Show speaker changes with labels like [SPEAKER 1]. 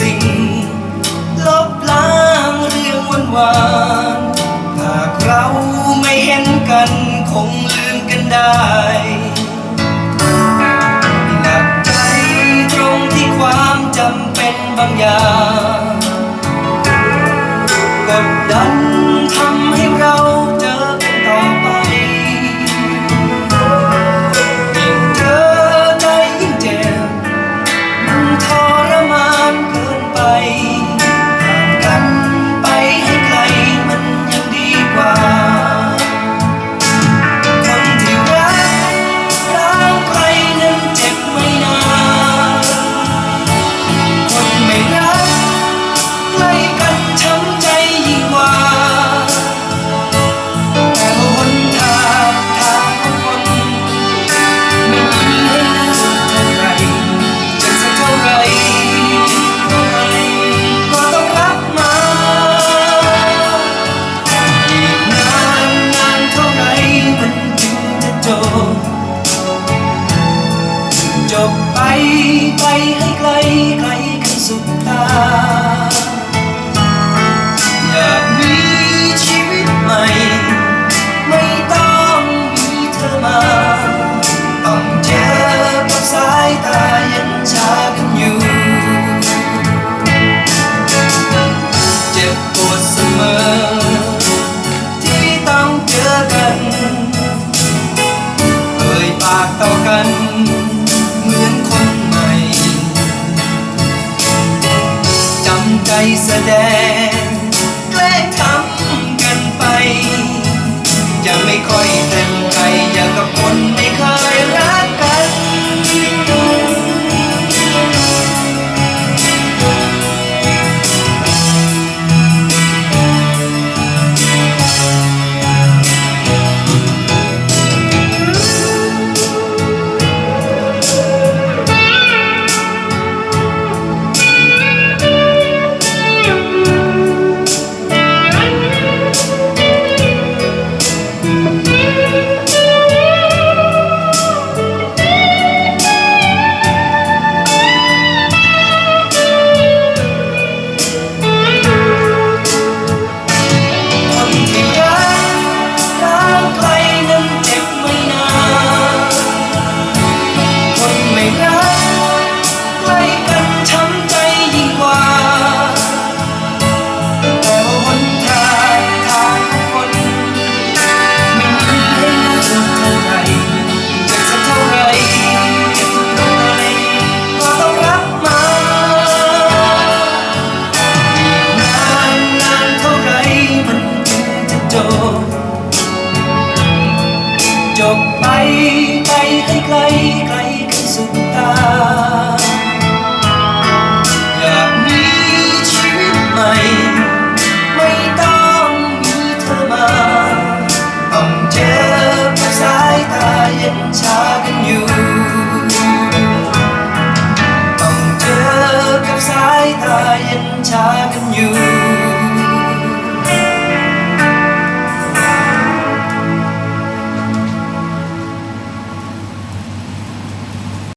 [SPEAKER 1] สิ่ง ลบล้างเรื่องวันวานหากเราไม่เห็นกันคงลืมกันได้หนักใจตรงที่ความจำเป็นบางอย่าง ไปไปให้ไกลไกลขึ้นสุดตา แสดง แกล้งทำกันไป ยังไม่ค่อยเต็มใจอย่างกับคนไม่เข้า